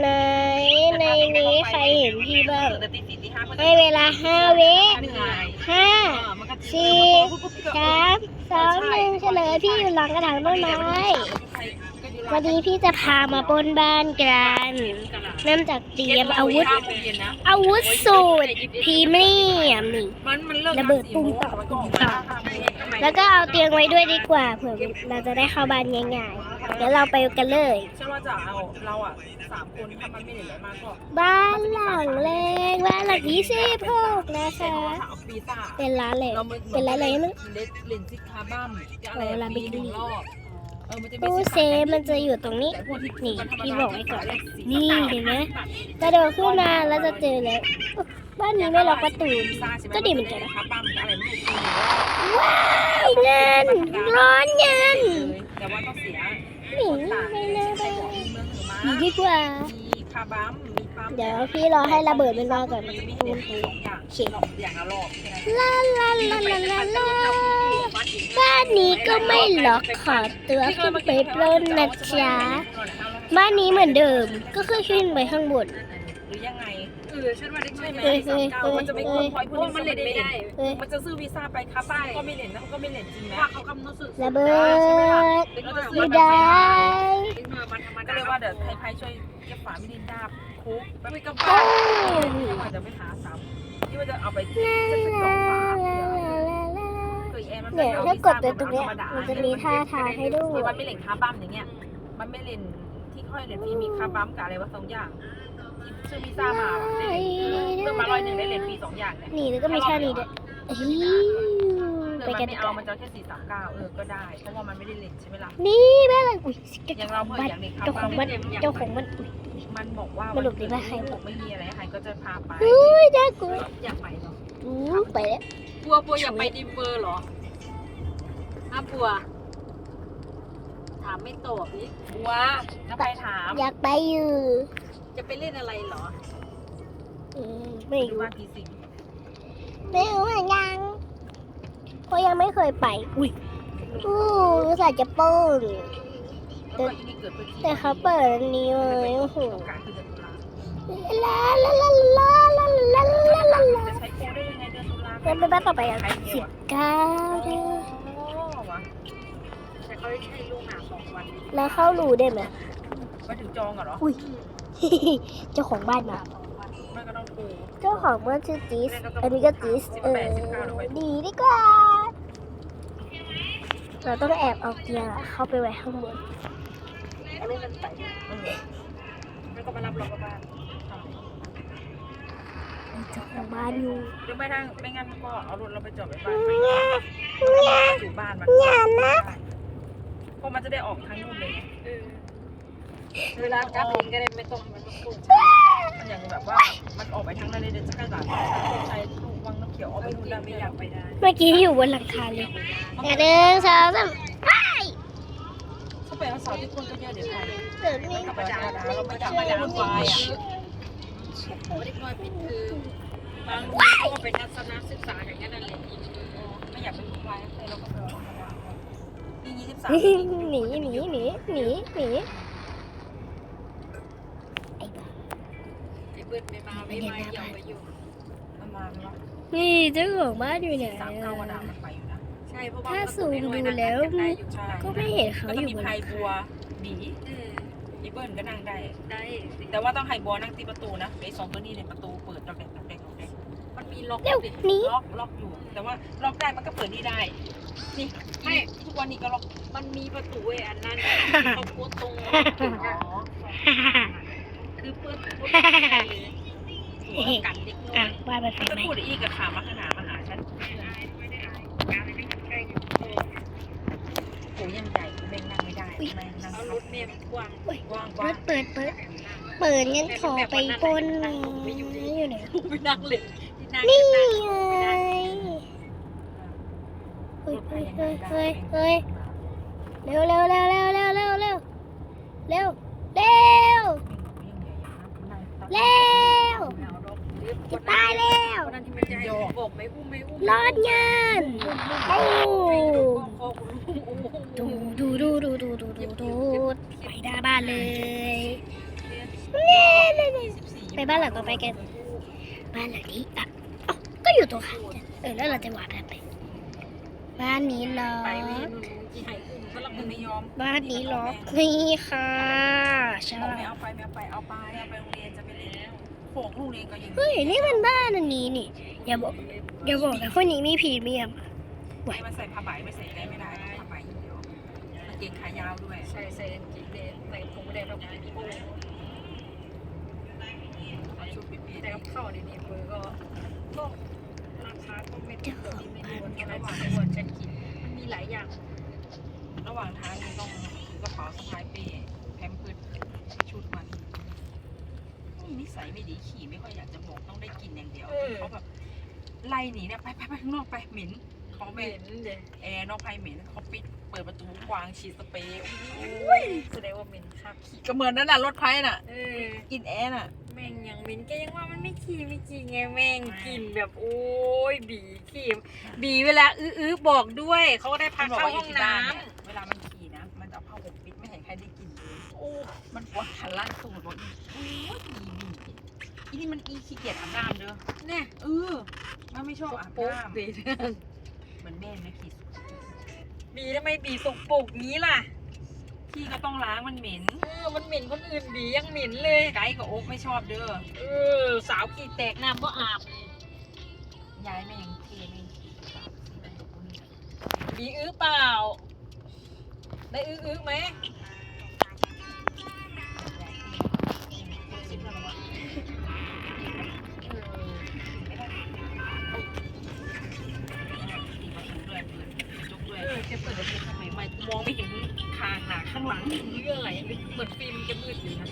ไหน ในนี้ใครเห็นพี่บ้างตื่นแต่ตีสี่ตีห้าให้เวลาห้าวิห้าสี่สามสองหนึ่งเฉลยพี่อยู่หลังกระถางต้นไม้วันนี้พี่จะพามาปนบ้านกันเริ่มจากเตรียมอาวุธ อาวุธสูตรพรีเมียมนี่ระเบิดตุ้มต่อตุ้มต่อแล้วก็เอาเตียงไว้ด้วยดีกว่าเผื่อเราจะได้เข้าบ้านง่ายๆ เดี๋ยวเราไปกันเลยใช่ว่าจะเอาเราอะสามคนถ้ามันไม่เหลือมากก็บ้านหลังเล็กบ้านหลังที่สิบหกนะคะ เอาปีซ่าเป็นร้านเลยเราเป็นร้านอะไรนะเลนเลนซิคาบ้ามอะไรโอ้ลาบิปีกหลี่นึ่งรอบเออมันจะมีตู้เซฟมันจะอยู่ตรงนี้ แต่พวกที่นี่มันธรรมดาพี่บอกไว้ก่อนเลขสี่นี่เห็นไหมกระโดดขึ้นมาแล้วจะเจอแล้วบ้านนี้ไม่ล็อกประตู ก็ดีเหมือนกันนะคาบ้ามอะไรไม่รู้ว้ายเงินร้อนเงิน แต่ว่าต้องเสีย หนีไม่น่าไปเมืองเหนือหนีมาดีกว่า มีคาบ้ามมีปั๊มเดี๋ยวพี่รอให้ระเบิดมันมาก่อนมันจะมีเห็นสองอย่างเขียนอย่างละรอบแค่นั้นลาลาลาลาลาลาบ้านนี้ก็ไม่ล็อกขอตัวขึ้นไปปล้นนะจ๊ะบ้านนี้เหมือนเดิมก็คือขึ้นไปข้างบนหรือยังไงเออฉันว่าได้ใช่ใช่ไหไหมมเฮ้ยเฮ้ยเก้ามันจะไม่คนพอยเพพูราะดว่ามันเล่นไม่ได้เอ้ยมันจะซื้อวีซ่าไปคาบ้านก็ไม่เล่นนะก็ไม่เล่นจริงไหมว่าเขากำหนดสุดระเบิดเราจะซื้ไม่อได้ถึงมามันธรรมก็ดาเลยว่าเดี๋ยวไทยไพช่วยเก็บฝามิลินดาคุกไปกับโอ้บ้านยที่ว่าจะไปหาซ้ำที่ว่าจะเอาไปลาจะเป็นลาสองฝาลาลาลาเคยแอร์มันเนี่ยถ้ากดตัวตรงเนี้ยมันจะมีท่าทางให้ดูมันไม่เล่นคาบ้ามอย่างเงี้ยมันไม่เล่นที่ค่อยเล่นฟรีมีคาบ้ามกับอะไรวะสองอย่างที่ ซื้อวีซ่ามาได้เล่นเพิ่มมาร้อยหนึ่งได้เล่นฟรีสองอย่างเนี่ยนี่แล้วก็มีท่านี้ด้วยอิ๊วเอไปอมันกันไม่ดีกเอาว่ามันจะแค่สี่สามเก้าเออ ก็ได้ เพราะว่ามันไม่ได้เล่นใช่ไหมล่ะ นี่บ้านหลังอุ้ยอย่างเราเพื่อบ้านอย่างเด็กเจ้าของบ้านเจ้าของบ้านอุ้ย มันบอกว่ามันหลบหนีไปใครผมไม่มีอะไรใครก็จะพาไป อุ้ยน่ากลัวอยากไปเหรออู้ไปแล้วปัวปัวอยากไปดิมเบอร์เหรออ้าปัว ถามไม่ตอบนี่บัวถ้าไปถามอยากไปอยู่ จะไปเล่นอะไรเหรออืมไม่อยู่รู้บ้านพีสิงไม่รู้เหมือนกันเพราะยังไม่เคยไป อุ้ยอู้รู้สึกจะปล้นแล้วก็ที่นี่เกิดพฤศจิแต่เขาเปิดอันนี้เลยโอ้โหสงกรารคือเดือนตุลาลาลาลาลาลาลาลาลาลาจะใช้โค้ดได้ยังไงเดือนตุลาแล้วไปบ้านต่อไปอะสิบเก้าเด้อวะแต่เขาใช้ลูกหนาสองวันแล้วเข้ารูได้ไหมมาถึงจองอะเหรออุ้ย เจ้าของบ้านมาสองวันไม่ก็ต้องปูเจ้าของบ้านชื่อจีส อันนี้ก็จีส เออดีดีกว่า เราต้องแอบเอาเกียร์เข้าไปไว้ข้างบนเอาลูกกันไปเออแล้วก็มารับเรากลับบ้านมีเจ้าของบ้านอยู่หรือไม่ทางไม่งั้นก็เอารถเราไปจอดไว้บ้านเนี่ยอยู่บ้านมันอย่านะเพราะมันจะได้ออกทางนู่นเลยไง เออเวลากลับเองก็ได้ไม่ต้องมันต้องตู้มันอย่างแบบว่ามันออกไปทางนั้นเลยเดี๋ยวจะกระดาษใช้ลูกวังน้ำเขียวออกไปไม่นู่นได้ได้ไม่ไม่อยากกอายไปได้เมื่อกี้อยู่บนหลังคาเลยแต่หนึ่งสองสามไปเขาไปวันเสาร์ที่คนก็เยอะเดี๋ยวไปเดี๋ยวนี้ธรรมดานะเราไม่อยากมาด่าควายอะไม่ได้คอยเป็นคือบางโรงเรียนก็เป็นทัศนศึกษาอย่างนั้นแหละไม่อยากเป็นควายเลยเราก็ไปธรรมดานี่ยี่สิบสามหนีหนีหนีหนีหนี ไม่มาไม่มาเกี่ยวไปอยู่ประมาณว่านี่เจ้าของบ้านอยู่ไหนสามเก้าวันดามันไปอยู่นะใช่เพราะว่าถ้าซูมดูแล้ว ใช่ก็ไม่เห็นเขาแล้วอก็ยู่มีบนหไพลังคาบัวบีเอออีเบิร์นก็นั่งได้ ได้แต่ว่าต้องไฮบัวนั่งตีประตูนะไอ้สองตัวนี้ในประตูเปิดดอกแดกดอกแดกดอกแดกมันมีล็อกเร็วดิหนีล็อกล็อกอยู่ แต่ว่าล็อกได้มันก็เปิดนี่ได้ นี่ไม่ทุกวันนี้ก็ล็อกมันมีประตูไอ้อันนั้นเขาโคตรตรงอ๋อคือเปิดโคตรกัน เด็กน้ออะยบ้านมันไฟจะไหมพูดอีกกับขามาขนาดมาหาฉันโอ้ยังใหญ่แม่งนั่งไม่ได้แม่งนั่งเอารถเมล์กว้างกว้างกเปิว้าดงเปิดเปิดเปิดงั้นขอไปปล้นหน่อยอยู่ไหนไปนั่งเล่นที่นั่งนี่นั่งไงเฮ้ยเฮ้ยเฮ้ยเฮ้ยเฮ้ยเร็วเร็วเร็วเร็วเร็วเร็วเร็วเร็วเร็วเร็ว จะตายแล้วคนนั้นที่มันจะให้บอกไม่อุ้มไม่อุ้มรอดเงินโอ้คอคุณลุงดูดูดูดูดูดูดูดูไปหน้าบ้านเลยเนี่ยไปบ้านหลังต่อไปกัน บ้านหลังนี้อะเอ้าก็อยู่ตรงข้ามกันเออแล้วเราจะวาดอะไรไปบ้านนี้ล็อไปเวียกนกี่ไห่อุ้มก็ลังมันไม่ยอมบ้านนี้ล็อกนี่ค่ะใช่บอกไม่เอาไปไม่เอาไปเอาไปเอาไป โขกโรงเรียนก็ยังเฮ้ยนี่มันบ้านอันนี้นี่ อย่าบอกอย่าบอกนะคนนี้มีพรีเมียมไม่มาใส่ผ้าใบไม่ใส่ได้ไม่ได้ต้องผ้าใบอย่างเดียวกางเกงขายาวด้วยใส่ใส่กี่เดนใส่ผมแดงแบบโอ้เอาชุดไปเปลี่ยนแต่กับข้าวดีๆเบอร์ก็ก็ราคาก็ไม่ถูกแบบนี้ไม่รู้ว่าอะไรที่ควรจะกินมันมีหลายอย่าง ระหว่างทางนี่ต้องกระเป๋าสะพายเป้แพมเพิร์ดชุดมันนี่นิ สัยไม่ดีขี่ไม่ค่อยอยากจะบอกต้องได้กินอย่างเดียวเขาแบบไล่หนีเนี่ยไปไปไปข้างนอกไปเหม็นเขาเหไม่ม็นเลยแอร์นอกไพเหม็นเขาปิดเปิดประตูกวางฉีดสเปรย์แสดงว่าเหม็นครับก็เหมือนนั่นแหละรถไพน่ะเออกินแอร์น่ะ แม่งยังเหม็นก็ยังว่ามันไม่ขี้ไม่จริงไงแม่งกลิ่นแบบโอ้ยบีขี้บีเวลาอื้อๆบอกด้วยเขาก็ได้พักเข้าห้องน้ำ เวลามันขี่นะ มันจะเอาผ้าห่มปิดไม่เห็นใครได้กินเลย โอ้ มันปวดหันล่างสูดบอกโอ้ยบีบี อีนี่มันอีขี้เกียจอาบน้ำเด้อเนี่ยเออมันไม่ชอบอาบปุ๊บน้ำบีเหมือนแม่ไม่ขี่สุดบีทำไมบีสกปรกงี้ล่ะพี่ก็ต้องล้างมันเหม็น เออ มันเหม็นคนอื่นบียังเหม็นเลย ไกด์กับโอ๊กไม่ชอบเด้อ เออ สาวขี้แตกน้ำก็อาบยายแม่ยังเทไม่ขี่สามสี่ใบกับคนนี้บีอื้อเปล่า ได้อื้ออื้อไหม เรื่องอะไรเหมือนฟิล์มจะมืดอยู่นะ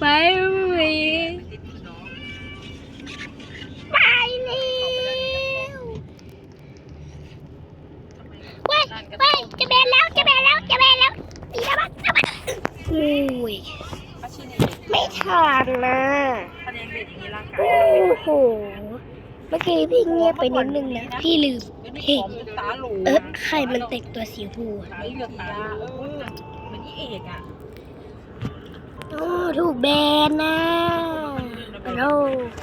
ไปวิไปแล้วเว้ยเว้ยจะแบนแล้วจะแบนแล้วจะแบนแล้วตีแล้วมั้งอุ้ยป้าชินีไม่ทันนะคะแนนเด็ดอย่างนี้ร่างกายโอ้โหเมื่อกี้พี่เงียบไปนิดนึงนะพี่ลืมเฮ้ยตาหลูเออใครมันแต่งตัวสีชมพูอะ เลือดตาเออเหมือนอีเอกอะโอ้ถูกแบนนะเรา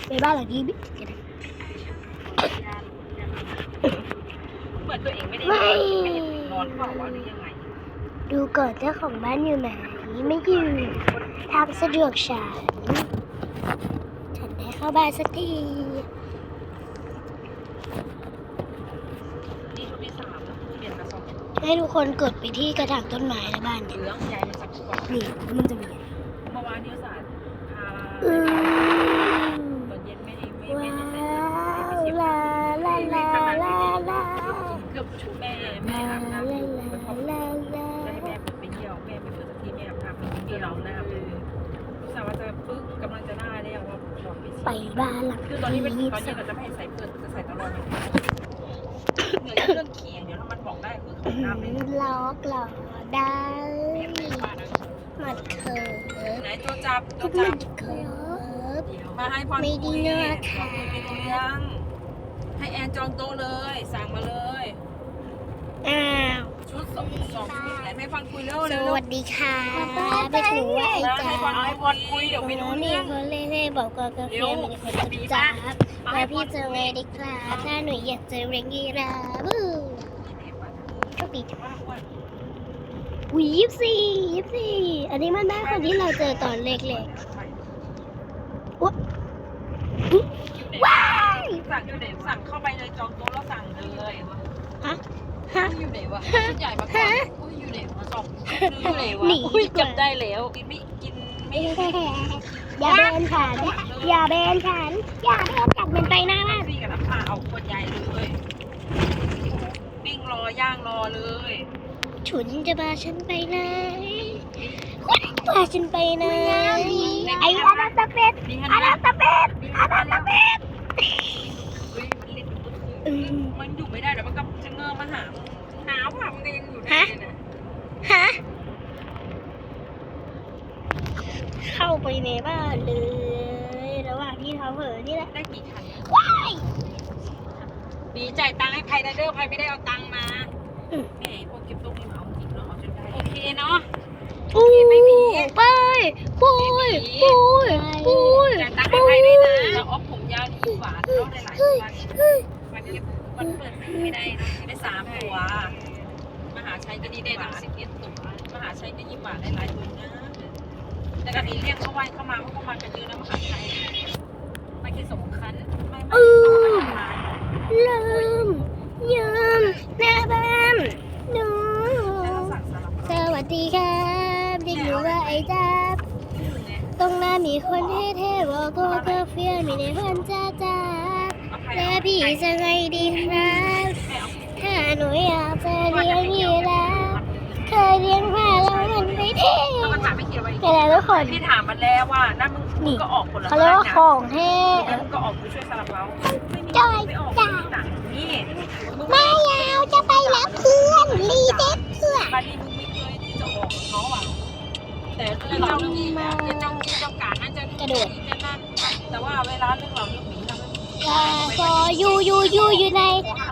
ไปบ้านหลังนี้บิ๊กกันนะเหมือนตัวเองไม่ได้นอนไม่เห็นนอนเปล่าวะหรือยังไง ดูก่อนเจ้าของบ้านอยู่ไหนไม่อยู่ทางสะดวกฉัน ฉันได้เข้าบ้านสักที นี่ชุดที่สามแล้วเปลี่ยนมาสอง ให้ทุกคนกดไปที่กระถางต้นไม้ในบ้านเนี่ยลืองใหญ่สักกว่านี่มันจะมีเมื่อวานนี้สารพาอืมตอนเย็นไม่ได้ไม่ว้าไม่ได้ใส่วลาลาลาลาลาเกือบชุดแม่แม่ลาอาบลาน้ำลาอยู่มันพอลาลาจะให้แม่ไปเที่ยวแม่ไปเปิดสักทีแม่อาบน้ำมีที่เราหน้าเลยรู้สึกว่าจะปึ๊กกำลังจะหน้าได้ว่าขอไปไปสิบ้านหลังคือตอนนี้เป็นนี้ตอนนี้สักเราจะไม่ให้ใส่เปิดจะใส่ตลอดเหมือนเรื่อง ลยล็อกหลอได้แม่ไม่ป้านะมันเคิร์ฟไหนตัวจับตัวมัจับนเคิร์ฟมาให้พรไม่ดีเนอะคะไม่ดียังให้แอนจองโต๊ะเลย สั่งมาเลย อ้าว ชุดสองสองชุดไหนไม่ฟังคุยเร็วสเร็ววัสดีค่ะไม่ถือว่าไอ้นะจ๋าให้ฟังให้พรคุยเดี๋ยวไปดูนี่เรื่องเขาเล่ๆบอกกากาแฟมีคนจะจับแล้วพี่เจะไงดีครับถ้าหนูอยากเจอเรงกีราบู โชคดีจ้ะวียี่สี่ยี่สี่อันนี้มันได้คนที่เราเจอตอนเล็กๆว้าว้ายสั่งอยู่ไหนสั่งเข้าไปเลยจองโต๊ะแล้วสั่งเลยฮะฮะอยู่ไหนวะชุดใหญ่มาก่อนอุ้ยอยู่ไหนวะสองอยู่ไหนวะหนีอุ้ยดีกว่าจำได้แล้วกินไม่กินไม่อย่าเบนฉันอย่าเบนฉันอย่าเบนฉันมันไปหน้าบ้านซี่กับน้ำปลาเอาขวดใหญ่เลยปิ้ง รอย่างรอเลยฉุนจะพาฉันไปไหนพาฉันไปไหนไอ้อานาตาเป็ดนี่อาฮะนาตาเป็ดอานาตาเป็ดเฮ้ยมันเล่นมันคือมันอยู่ไม่ได้เดี๋ยวมันก็จะเงอมาหาหนาวผ่ะมันก็ยังอยู่ได้เลยนะฮะเข้าไปในบ้านเลย ระหว่างที่เขาเผลอนี่แหละได้กี่คันว้าย บีจ่ายตังค์ให้ใครนะเด้อใครไม่ได้เอาตังค์มาแม่พวกเก็บตรงนี้มาเอาจริงเนาะเอาจนได้โอเคเนาะอู้ไปปุยปุยปุยปุยปุ้งแล้วออฟผมยาวนี่หวานเนาะได้หลายวันวันนี้มันเปิดไม่ได้นะได้สามตัว มหาชัยก็นี่ได้หลายสิบเอ็ดตัวมหาชัยก็ยิ้มหวานได้หลายตัวนะแต่กันนี้เรียกเขาไหว้เข้ามาเขาก็มากันเยอะนะมหาชัยมา จะไงดีครับ ถ้าหนูอยากจะเลี้ยงยีราฟเคยเลี้ยงมาแล้วมันไม่เท่แล้วมันถามไม่เกี่ยวไว้แต่แล้วทุกคนพี่ถามมันแล้วว่านั่นมึงมึงก็ออกผลเขาเรียกว่าของเท่แล้วมึงก็ออกไปช่วยสลับเราจอยไม่ออกจ้าต่างนี่มายาวจะไปรับเพื่อนรีเด็กเพื่อนบ้านนี้มึงไม่เคยที่จะออกกับเขาอะแต่เจ้าที่จะเจ้าที่เจ้าการนั่นจะจะนั่นแต่ว่าเวลาเรื่อง เราเรื่องหมีเราไม่กาซอยูยูยูอยู่ใน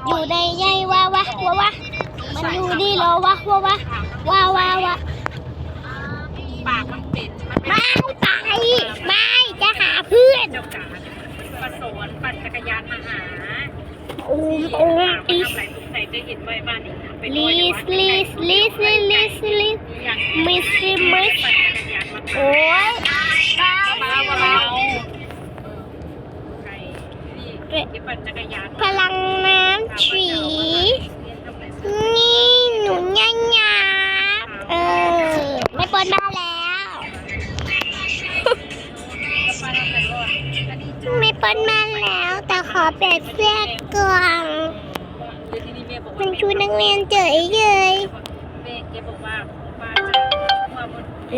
อยู่ในใยวาวะวาวะมันอยู่นี่เหรอวะวาวะวาวาวะปากมันเป็นมันเป็นไม่ไปไม่จะหาเพื่อนเจ้าการประสวนปั่นจักรยานมาหาอูมอูมอีทำอะไรสงสัยจะเห็นไว้บ้านนี้ไปลิสลิสลิสลิสลิสลิสอย่างมิสซิมิสปั่นจักรยานมาโอ้ พลังน้ำฉีนี่หนูง่ายงาเออ ไม่ปนบ้านแล้ว ไม่ปนบ้านแล้ว แต่ขอเปลี่ยนเสื้อก่อนเป็นชุดนักเรียนเฉยเลยแม่แกบอกว่าป้าจะมาบนเอ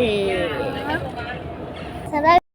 อ